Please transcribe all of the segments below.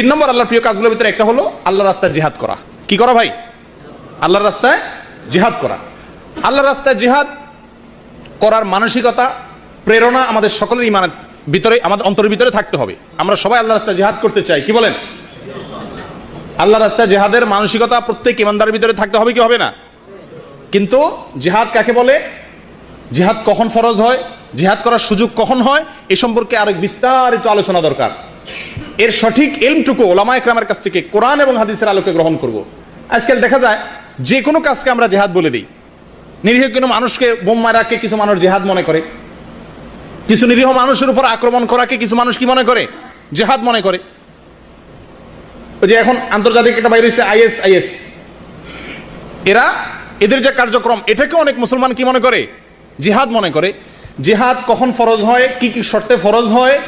তিন নম্বর আল্লাহর প্রিয় কাজগুলোর ভিতরে একটা হলো আল্লাহ রাস্তায় জিহাদ করা। কি করা ভাই? আল্লাহর রাস্তায় জিহাদ করা। আল্লাহর রাস্তায় জিহাদ করার মানসিকতা, প্রেরণা আমাদের সকলের ইমানের ভিতরে, আমাদের অন্তরের ভিতরে থাকতে হবে। আমরা সবাই আল্লাহ রাস্তায় জিহাদ করতে চাই। কি বলেন? আল্লাহ রাস্তায় জেহাদের মানসিকতা প্রত্যেক ইমানদারের ভিতরে থাকতে হবে কি হবে না? কিন্তু জিহাদ কাকে বলে? জিহাদ কখন ফরজ হয়? জিহাদ করার সুযোগ কখন হয়? এ সম্পর্কে আরেক বিস্তারিত আলোচনা দরকার। এর সঠিক এলমটুকু ওলামা একরামের কাছ থেকে কোরআন এবং হাদিসের আলোকে গ্রহণ করব। আজকাল দেখা যায়, যে কোনো কাজকে আমরা জেহাদ বলে দিই। নিরীহ কোনো মানুষকে বোম মারাকে কিছু মানুষ জেহাদ মনে করে। কিছু নিরীহ মানুষের উপর আক্রমণ করাকে কিছু মানুষ কি মনে করে? জেহাদ মনে করে। ওই যে এখন আন্তর্জাতিক একটা বাইরে হচ্ছে আইএস আইএস। এরা, এদের যে কার্যক্রম, এটাকে অনেক মুসলমান কি মনে করে? জিহাদ মনে করে। জিহাদ কখন ফরজ হয়, কি কি শর্তে ফরজ হয়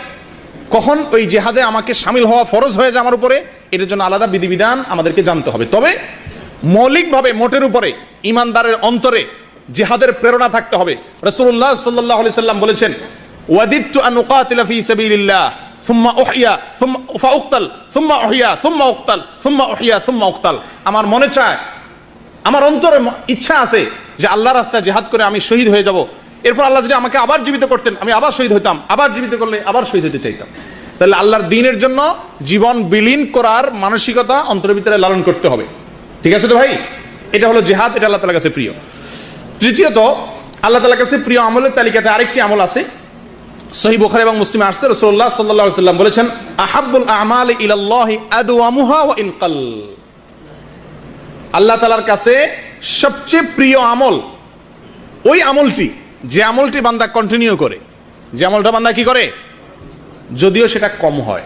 কখন ওই জেহাদে আমাকে সামিল হওয়া ফরজ হয়ে যায় আমার উপরে, এটার জন্য আলাদা বিধিবিধান আমাদেরকে জানতে হবে। তবে মৌলিকভাবে মোটের উপরে, ইমানদারের অন্তরে জেহাদের প্রেরণা থাকতে হবে। রসুল্লাহ সাল্লাহ সাল্লাম বলেছেন ওয়াদিত্তু আন উকাতিলা ফি সাবিলিল্লাহ, সুম্মা উহিয়া, সুম্মা ফাউক্তাল সুম্মা উহিয়া, সুম্মা উক্তাল, সুম্মা উহিয়া, সুম্মা উক্তাল। আমার মনে চায়, আমার অন্তরে ইচ্ছা আছে যে আল্লাহ রাস্তায় জেহাদ করে আমি শহীদ হয়ে যাব। এরপর আল্লাহ যদি আমাকে আবার জীবিত করতেন, আমি আবার শহীদ হইতাম, আবার জীবিত করলে আবার শহীদ হতে চাইতাম। তাহলে আল্লাহর দিনের জন্য জীবন বিলীন করার মানসিকতা অন্তরের ভিতরে লালন করতে হবে। ঠিক আছে তো ভাই? এটা হলো জেহাদ, এটা আল্লাহ তালার কাছে প্রিয়। তৃতীয়ত, আল্লাহ তালার কাছে প্রিয় আমলের তালিকাতে আরেকটি আমল আছে। সহি বুখারী এবং মুসলিমে আসছে, রাসূলুল্লাহ সাল্লাল্লাহু সাল্লাম বলেছেন, আহাব্বুল আমাল ইনকাল। আল্লাহ তাআলার কাছে সবচেয়ে প্রিয় আমল, ওই আমলটি যে আমলটি বান্দা কন্টিনিউ করে, যে আমলটা বান্দা কি করে? যদিও সেটা কম হয়।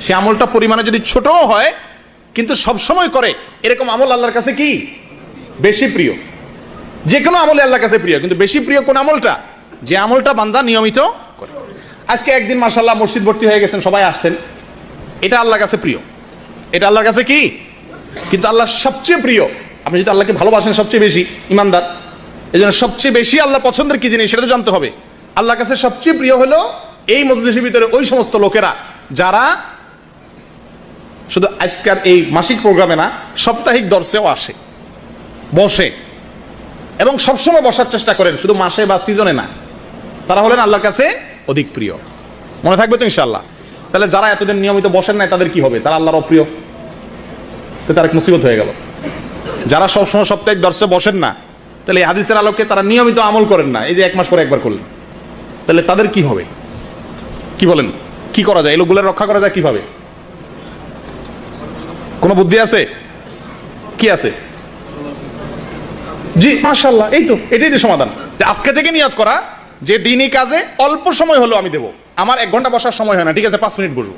সে আমলটা পরিমাণে যদি ছোটও হয়, কিন্তু সব সময় করে, এরকম আমল আল্লাহর কাছে কি? বেশি প্রিয়। যে কোনো আমলে আল্লাহর কাছে প্রিয়, কিন্তু বেশি প্রিয় কোন আমলটা? যে আমলটা বান্দা নিয়মিত করে। আজকে একদিন মাসাল্লাহ মসজিদ ভর্তি হয়ে গেছেন, সবাই আসছেন। এটা আল্লাহর কাছে প্রিয়। এটা আল্লাহর কাছে কি? কিন্তু আল্লাহ সবচেয়ে প্রিয়, আপনি যদি আল্লাহকে ভালোবাসেন সবচেয়ে বেশি, ইমানদার। এই জন্য সবচেয়ে বেশি আল্লাহ পছন্দের কি জিনিস সেটা তো জানতে হবে। আল্লাহর কাছে সবচেয়ে প্রিয় হলো এই মজলিসের ভিতরে ওই সমস্ত লোকেরা যারা শুধু আজকের এই মাসিক প্রোগ্রামে না, সাপ্তাহিক দর্শেও আসে, বসে এবং সবসময় বসার চেষ্টা করেন, শুধু মাসে বা সিজনে না। তারা হলেন আল্লাহর কাছে অধিক প্রিয়। মনে থাকবে তো ইনশাল্লাহ তাহলে যারা এতদিন নিয়মিত বসেন নাই, তাদের কি হবে? তারা আল্লাহর অপ্রিয়। তো তার এক মুসিবত হয়ে গেল। যারা সবসময় সাপ্তাহিক দর্শে বসেন না তাহলে এই হাদিসের আলোকে তারা নিয়মিত আমল করেন না। এই যে এক মাস পরে একবার করলেন। তাহলে তাদের কি হবে? কি বলেন? কি করা যায়? এই লোকগুলো রক্ষা করা যায় কীভাবে? কোনো বুদ্ধি আছে? কি আছে? জি মাশাল্লাহ এই তো, এটাই তো সমাধান। যে আজকে থেকে নিয়ত করা, যে দিনই কাজে, অল্প সময় হলো আমি দেব। আমার এক ঘণ্টা বসার সময় হয় না, ঠিক আছে, পাঁচ মিনিট বসবো।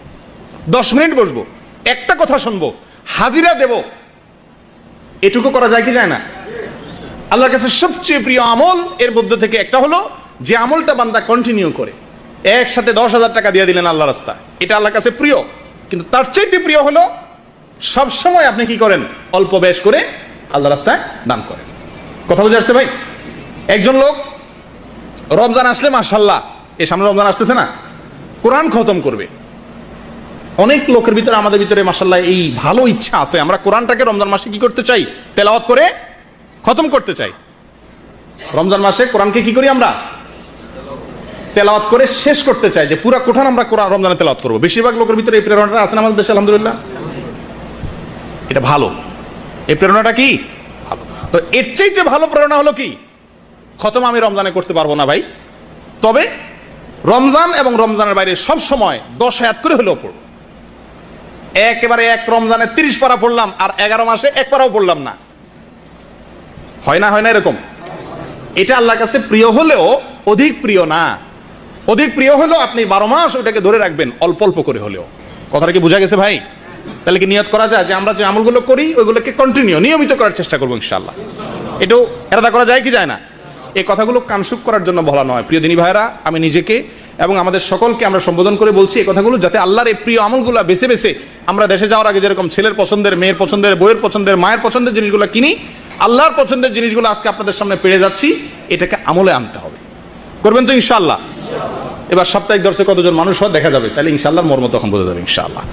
দশ মিনিট বসবো। একটা কথা শুনব, হাজিরা দেব। এটুকু করা যায় কি যায় না? আল্লাহর কাছে সবচেয়ে প্রিয় আমল এর মধ্যে থেকে একটা হলো যে আমলটা বান্দা কন্টিনিউ করে। একসাথে দশ হাজার টাকা দিয়ে দিলেন আল্লাহ রাস্তা। এটা আল্লাহর কাছে প্রিয়। কিন্তু তার চাইতে প্রিয় হলো, সব সময় আপনি কি করেন? অল্প বেশ করে আল্লাহ রাস্তায় দান করেন। কথা বুঝে আসছে ভাই? একজন লোক রমজান আসলে মাশাল্লাহ এ সামনে রমজান আসতেছে না, কোরআন খতম করবে। অনেক লোকের ভিতরে, আমাদের ভিতরে মাসাল্লাহ এই ভালো ইচ্ছা আছে। আমরা কোরআনটাকে রমজান মাসে কি করতে চাই? তেলাওয়াত করে খতম করতে চাই। রমজান মাসে কোরআনকে কি করি আমরা? তেলাওয়াত করে শেষ করতে চাই যে পুরা কোঠান আমরা কোরআন, রমজানে তেলাওয়াত করব। বেশিরভাগ লোকের ভিতরে এই প্রেরণাটা আছে আমাদের দেশে, আলহামদুলিল্লাহ? এটা ভালো। এই প্রেরণাটা কি? ভালো। তো এর চাইতে ভালো প্রেরণা হলো কি? খতম আমি রমজানে করতে পারব না ভাই। তবে রমজান এবং রমজানের বাইরে সব সময় দশ হায়াত করে হলেও পড়ব। একেবারে এক রমজানে তিরিশ পারা পড়লাম আর এগারো মাসে এক পারাও পড়লাম না। হয় না হয় না এরকম? এটা আল্লাহর কাছে প্রিয় হলেও অধিক প্রিয় না। অধিক প্রিয় হলেও আপনি বারো মাস ওটাকে ধরে রাখবেন, অল্প অল্প করে হলেও। কথাটা কি বোঝা গেছে ভাই? তাহলে কি নিয়ত করা যায় যে আমরা যে আমলগুলো করি, ওইগুলোকে কন্টিনিউ নিয়মিত করার চেষ্টা করব ইনশাল্লাহ এটাও এরাদা করা যায় কি যায় না? এই কথাগুলো কানসুক করার জন্য বলা নয়। প্রিয় দিনী ভাইরা আমি নিজেকে এবং আমাদের সকলকে আমরা সম্বোধন করে বলছি এই কথাগুলো যাতে আল্লাহর এই প্রিয় আমলগুলো বেছে বেছে আমরা দেশে যাওয়ার আগে যেরকম ছেলের পছন্দের, মেয়ের পছন্দের বইয়ের পছন্দের, মায়ের পছন্দের জিনিসগুলো কিনি আল্লাহর পছন্দের জিনিসগুলো আজকে আপনাদের সামনে পেরে যাচ্ছি, এটাকে আমলে আনতে হবে। করবেন তো ইনশাল্লাহ এবার সাপ্তাহিক দর্শক কতজন মানুষ হয় দেখা যাবে, তাহলে ইনশাল্লাহ মর্ম তখন বোঝা যাবে ইনশাল্লাহ